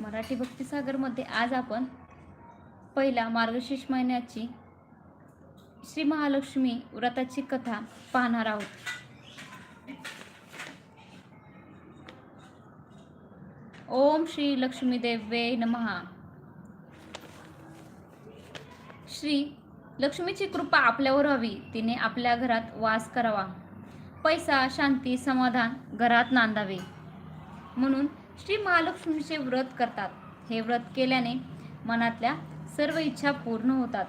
मराठी भक्तिसागरमध्ये आज आपण पहिला मार्गशीर्ष महिन्याची श्री महालक्ष्मी व्रताची कथा पाहणार आहोत. ओम श्री लक्ष्मी देवे नमहा श्री लक्ष्मीची कृपा आपल्यावर व्हावी तिने आपल्या घरात वास करावा. पैसा शांती समाधान घरात नांदावे. म्हणून श्री महालक्ष्मीचे व्रत करतात. हे व्रत केल्याने मनातल्या सर्व इच्छा पूर्ण होतात.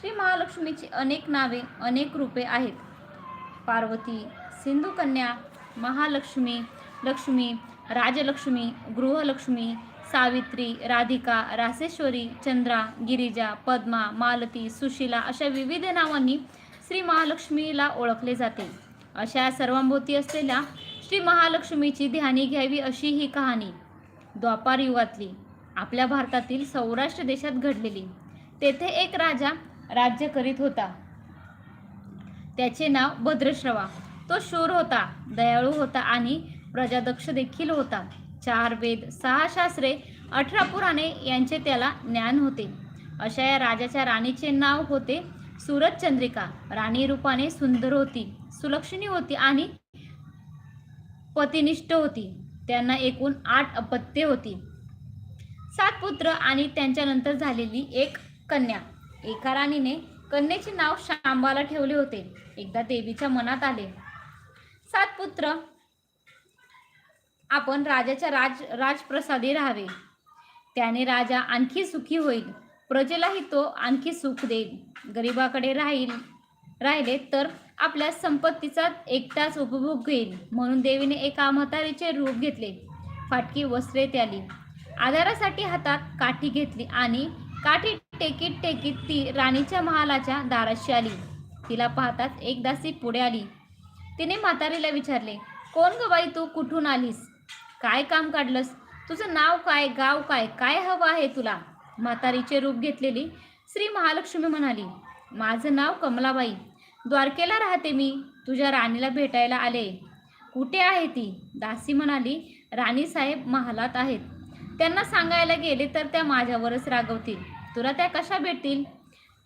श्री महालक्ष्मीची अनेक नावे अनेक रूपे आहेत. पार्वती सिंधुकन्या महालक्ष्मी लक्ष्मी राजलक्ष्मी गृहलक्ष्मी सावित्री राधिका रासेश्वरी चंद्रा गिरिजा पद्मा मालती सुशिला अशा विविध नावांनी श्री महालक्ष्मीला ओळखले जाते. अशा सर्वांभोवती असलेल्या श्री महालक्ष्मीची ध्यानी घ्यावी अशी ही कहाणी. द्वापार युगातली. आपल्या भारतातील सौराष्ट्र देशात घडलेली. तेथे एक राजा राज्य करीत होता. त्याचे नाव भद्रश्रवा. तो शूर होता दयाळू होता आणि प्रजादक्ष देखील होता. चार वेद सहा शास्त्रे अठरा पुराणे यांचे त्याला ज्ञान होते. अशा या राजाच्या राणीचे नाव होते सुरत चंद्रिका राणी रूपाने सुंदर होती सुलक्षणी होती आणि पतिनिष्ठ होती. त्यांना एकूण आठ अपत्ये होती. सात पुत्र आणि त्यांच्यानंतर झालेली एक कन्या. एका राणीने कन्येचे नाव शांबाला ठेवले होते. एकदा देवीच्या मनात आले. सात पुत्र. आपण राजाच्या राज राजप्रसादी राहावे. त्याने राजा आणखी सुखी होईल. प्रजेलाही तो आणखी सुख देईल. गरिबाकडे राहील राहिले तर आपल्या संपत्तीचा एकटाच उपभोग घेईल म्हणून देवीने एका म्हातारीचे रूप घेतले. फाटकी वस्त्रे त्याली आधारासाठी हातात काठी घेतली आणि काठी टेकीत टेकीत ती राणीच्या महालाच्या दाराशी आली. तिला पाहताच एक दासी पुढे आली. तिने म्हातारीला विचारले कोण ग बाई तू? कुठून आलीस? काय काम काढलंस? तुझं नाव काय गाव काय काय हवं आहे तुला? म्हातारीचे रूप घेतलेली श्री महालक्ष्मी म्हणाली माझं नाव कमलाबाई. द्वारकेला राहते मी. तुझ्या राणीला भेटायला आले. कुठे आहे ती? दासी म्हणाली राणी साहेब महालात आहेत. त्यांना सांगायला गेले तर त्या माझ्यावरच रागवतील. तुला त्या कशा भेटतील?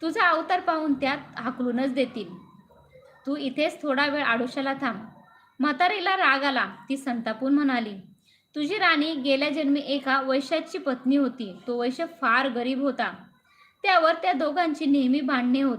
तुझा अवतार पाहून त्यात हाकलूनच देतील. तू इथेच थोडा वेळ आडोशाला थांब. म्हातारीला राग आला. ती संतापून म्हणाली तुझी राणी गेल्या जन्मी एका वैश्याची पत्नी होती. तो वैश्य फार गरीब होता. त्यावर त्या दोघांची नेहमी भांडणे होत.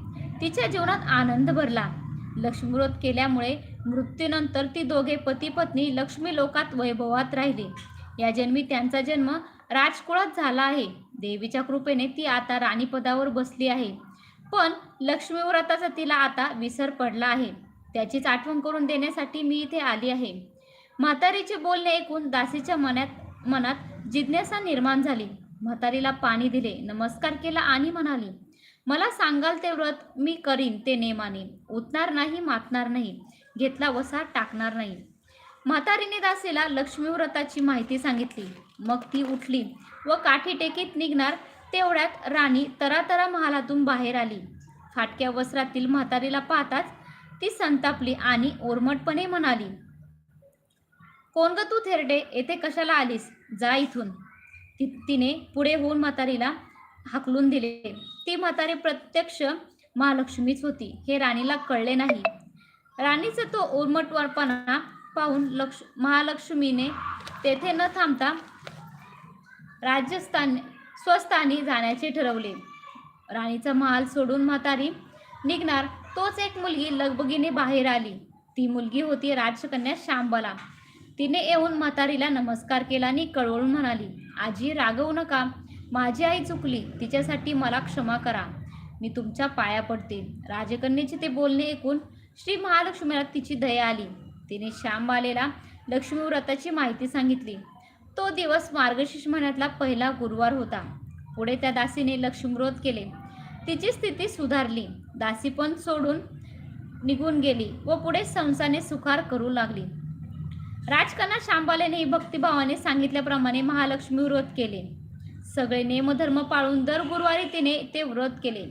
तिच्या जीवनात आनंद भरला. लक्ष्मीव्रत केल्यामुळे मृत्यूनंतर ती दोघे पती पत्नी लक्ष्मी लोकात वैभवात राहिले. या जन्मी त्यांचा जन्म राजकुळात झाला आहे. देवीच्या कृपेने ती आता राणीपदावर बसली आहे. पण लक्ष्मीव्रताचा तिला आता विसर पडला आहे. त्याचीच आठवण करून देण्यासाठी मी इथे आली आहे. म्हातारीचे बोलणे ऐकून दासीच्या मनात मनात जिज्ञासा निर्माण झाली. म्हातारीला पाणी दिले नमस्कार केला आणि म्हणाली मला सांगाल ते व्रत मी करीन ते नेमाने उतणार नाही मातणार नाही. घेतला वसा टाकणार नाही. म्हातारीने दासीला लक्ष्मी व्रताची माहिती सांगितली. मग ती उठली व काठी टेकीत निघणार तेवढ्यात राणी तरातरा महालातून बाहेर आली. फाटक्या वस्त्रातील म्हातारीला पाहताच ती संतापली आणि ओरमटपणे म्हणाली कोण ग तू थेरडे? येथे कशाला आलीस? जा इथून. ती तिने पुढे होऊन म्हातारीला हाकलून दिले. ती म्हातारी प्रत्यक्ष महालक्ष्मीच होती. हे राणीला कळले नाही. राणीचा तो उर्मटवारपणा पाहून लक्ष महालक्ष्मीने तेथे न थांबता राजस्थान स्वस्थानी जाण्याचे ठरवले. राणीचा महाल सोडून म्हातारी निघणार तोच एक मुलगी लगबगीने बाहेर आली. ती मुलगी होती राजकन्या शांबला तिने येऊन म्हातारीला नमस्कार केला आणि कळवळून म्हणाली आजी रागवू नका. माझी आई चुकली तिच्यासाठी मला क्षमा करा. मी तुमच्या पाया पडते. राजकन्येचे ते बोलणे ऐकून श्री महालक्ष्मीला तिची दया आली. तिने श्यामबालेला लक्ष्मी व्रताची माहिती सांगितली. तो दिवस मार्गशीर्ष महिन्यातला पहिला गुरुवार होता. पुढे त्या दासीने लक्ष्मीव्रत केले. तिची स्थिती सुधारली. दासी पण सोडून निघून गेली व पुढे संसाने सुखार करू लागली. राजकन्या श्यामबालेने भक्तिभावाने सांगितल्याप्रमाणे महालक्ष्मी व्रत केले. सगळे नेमधर्म पाळून दर गुरुवारी तिने ते व्रत केले.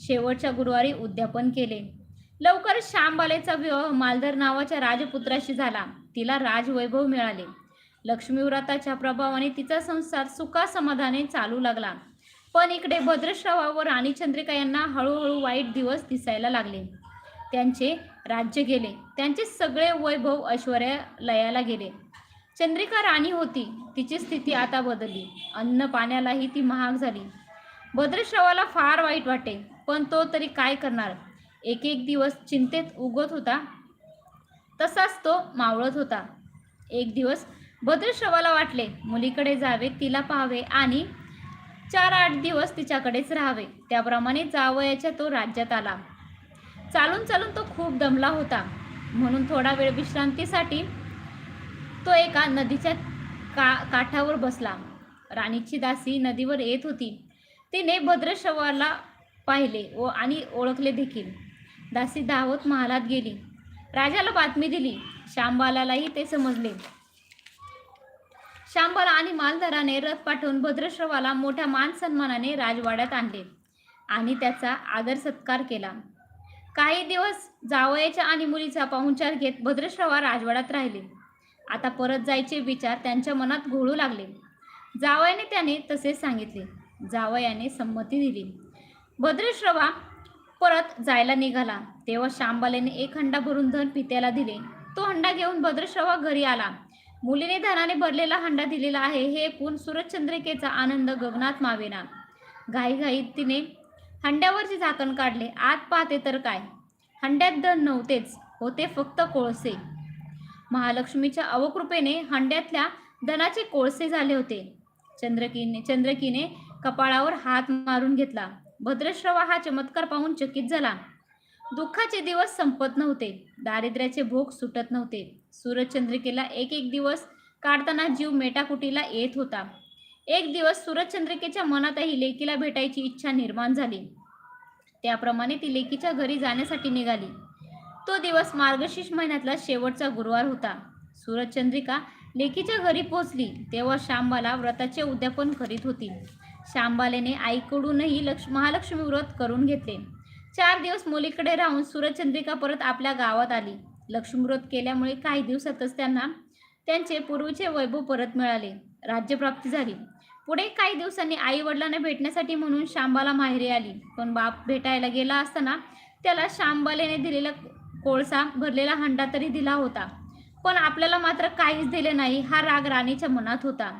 शेवटच्या गुरुवारी उद्यापन केले. लवकर श्यामबालेचा विवाह मालधर नावाच्या राजपुत्राशी झाला. तिला राजवैभव मिळाले. लक्ष्मीव्रताच्या प्रभावाने तिचा संसार सुखासमाधाने चालू लागला. पण इकडे भद्रश्रवा व राणी चंद्रिका यांना हळूहळू वाईट दिवस दिसायला लागले. त्यांचे राज्य गेले. त्यांचे सगळे वैभव ऐश्वर्या लयाला गेले. चंद्रिका राणी होती. तिची स्थिती आता बदलली. अन्न पाण्यालाही ती महाग झाली. भद्रश्रवाला फार वाईट वाटे पण तो तरी काय करणार? एक एक दिवस चिंतेत उगत होता. तसाच तो मावळत होता. एक दिवस भद्रश्रवाला वाटले मुलीकडे जावे तिला पाहावे आणि चार आठ दिवस तिच्याकडेच राहावे. त्याप्रमाणे जावयाच्या तो राज्यात आला. चालून चालून तो खूप दमला होता. म्हणून थोडा वेळ विश्रांतीसाठी तो एका नदीच्या का काठावर बसला. राणीची दासी नदीवर येत होती. तिने भद्रश्रवाला पाहिले व आणि ओळखले देखील. दासी धावत महालात गेली. राजाला बातमी दिली. श्यामबालालाही ते समजले. श्यामबाला आणि मालधाराने रथ पाठवून भद्रश्रवाला मोठ्या मान सन्मानाने राजवाड्यात आणले आणि त्याचा आदर सत्कार केला. काही दिवस जावयाच्या आणि मुलीचा पाहुणचार घेत भद्रश्रवा राजवाड्यात राहिले. आता परत जायचे विचार त्यांच्या मनात घोळू लागले. जावयाने त्याने तसे सांगितले. जावयाने संमती दिली. भद्रश्रवा परत जायला निघाला. तेव्हा शांबालेने एक हंडा भरून धन पित्याला दिले. तो हंडा घेऊन भद्रश्रवा घरी आला. मुलीने धनाने भरलेला हंडा दिलेला आहे. हे ऐकून सूरजचंद्रिकेचा आनंद गगनात मावेना. घाईघाईत तिने हंड्यावरचे झाकण काढले. आत पाहते तर काय? हंड्यात धन नव्हतेच. होते फक्त कोळसे. महालक्ष्मीच्या अवकृपेने हंड्यातल्या धनाचे कोळसे झाले होते. चंद्रकीने चंद्रकीने कपाळावर हात मारून घेतला. भद्रश्रवा हा चमत्कार पाहून चकित झाला. दुःखाचे दिवस संपत नव्हते. दारिद्र्याचे भोग सुटत नव्हते. सूरजचंद्रिकेला एक एक दिवस काढताना जीव मेटाकुटीला येत होता. एक दिवस सूरजचंद्रिकेच्या मनातही लेकीला भेटायची इच्छा निर्माण झाली. त्याप्रमाणे ती लेकीच्या घरी जाण्यासाठी निघाली. तो दिवस मार्गशीर्ष महिन्यातला शेवटचा गुरुवार होता. सूरजचंद्रिका लेकीच्या घरी पोहोचली तेव्हा श्यामबाला व्रताचे उद्यापन करीत होती. श्यामबालेने आईकडूनही लक्ष महालक्ष्मी व्रत करून घेतले. चार दिवस मुलीकडे राहून सूरजचंद्रिका परत आपल्या गावात आली. लक्ष्मीव्रत केल्यामुळे काही दिवसातच त्यांना त्यांचे पूर्वीचे वैभव परत मिळाले. राज्यप्राप्ती झाली. पुढे काही दिवसांनी आई वडिलांना भेटण्यासाठी म्हणून शांबाला माहेरी आली. पण बाप भेटायला गेला असताना त्याला शांबालेने दिलेला कोळसा भरलेला हंडा तरी दिला होता. पण आपल्याला मात्र काहीच दिले नाही हा राग राणीच्या मनात होता.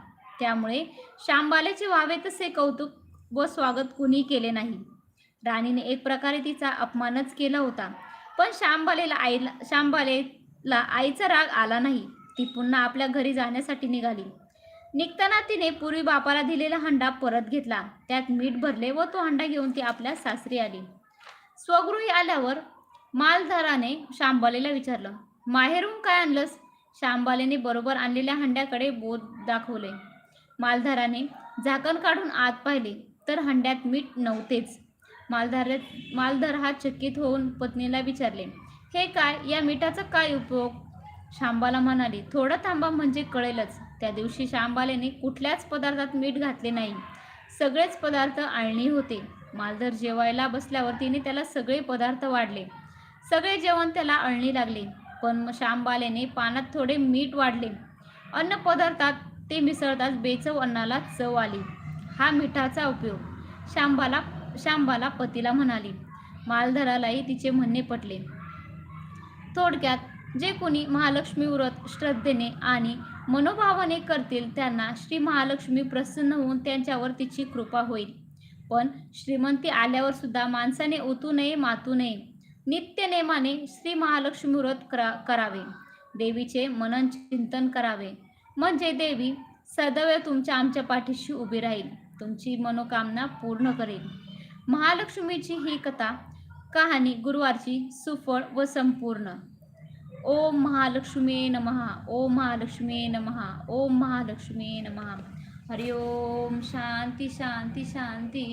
त्यामुळे शांबालेचे व्हावे तसे कौतुक व स्वागत कुणी केले नाही. राणीने एक प्रकारे तिचा अपमानच केला होता. पण शांबालेला आईला शांबालेला आईचा राग आला नाही. ती पुन्हा आपल्या घरी जाण्यासाठी निघाली. निघताना तिने पूर्वी बापाला दिलेला हंडा परत घेतला. त्यात मीठ भरले व तो हंडा घेऊन ती आपल्या सासरी आली. स्वगृही आल्यावर मालधाराने शांबालेला विचारलं माहेरून काय आणलंस? शांबालेने बरोबर आणलेल्या हंड्याकडे बोध दाखवले. मालधाराने झाकण काढून आत पाहिले तर हंड्यात मीठ नव्हतेच. मालधार मालधार हा चकित होऊन पत्नीला विचारले हे काय या मिठाचा काय उपयोग? शांबाला म्हणाली थोडं थांबा म्हणजे कळेलच. त्या दिवशी शांबालेने कुठल्याच पदार्थात मीठ घातले नाही. सगळेच पदार्थ आळणी होते. मालधर जेवायला बसल्यावर तिने त्याला सगळे पदार्थ वाढले. सगळे जेवण त्याला अळणी लागले. पण श्यामबालेने पानात थोडे मीठ वाढले. अन्न पदार्थात ते मिसळताच बेचव अन्नाला चव आली. हा मिठाचा उपयोग. शांबाला शांबाला पतीला म्हणाली. मालधरालाही तिचे म्हणणे पटले. थोडक्यात जे कोणी महालक्ष्मी व्रत श्रद्धेने आणि मनोभावाने करतील त्यांना श्री महालक्ष्मी प्रसन्न होऊन त्यांच्यावर तिची कृपा होईल. पण श्रीमंती आल्यावर सुद्धा माणसाने ओतू नये मातू नये. नित्यनेमाने श्री महालक्ष्मी व्रत करा करावे. देवीचे मनन चिंतन करावे. म्हणजे देवी सदैव तुमच्या आमच्या पाठीशी उभी राहील. तुमची मनोकामना पूर्ण करेल. महालक्ष्मीची ही कथा कहाणी गुरुवारची सुफळ व संपूर्ण. ओम महालक्ष्मी नमहा ओम महालक्ष्मी नमहा ओम महालक्ष्मी नमहा हरि ओम. शांती शांती शांती.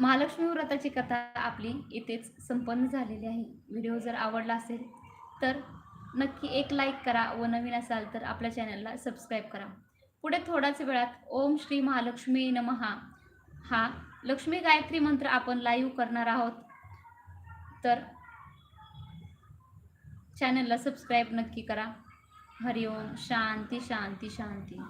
महालक्ष्मी व्रताची कथा आपली इथेच संपन्न झालेली आहे. व्हिडिओ जर आवडला असेल तर नक्की एक लाईक करा व नवीन असाल तर आपल्या चॅनलला सबस्क्राईब करा. पुढे थोड्याच वेळात ओम श्री महालक्ष्मी नमहा हा लक्ष्मी गायत्री मंत्र आपण लाईव्ह करणार आहोत. तर चॅनलला सबस्क्राईब नक्की करा. हरिओम. शांती शांती शांती.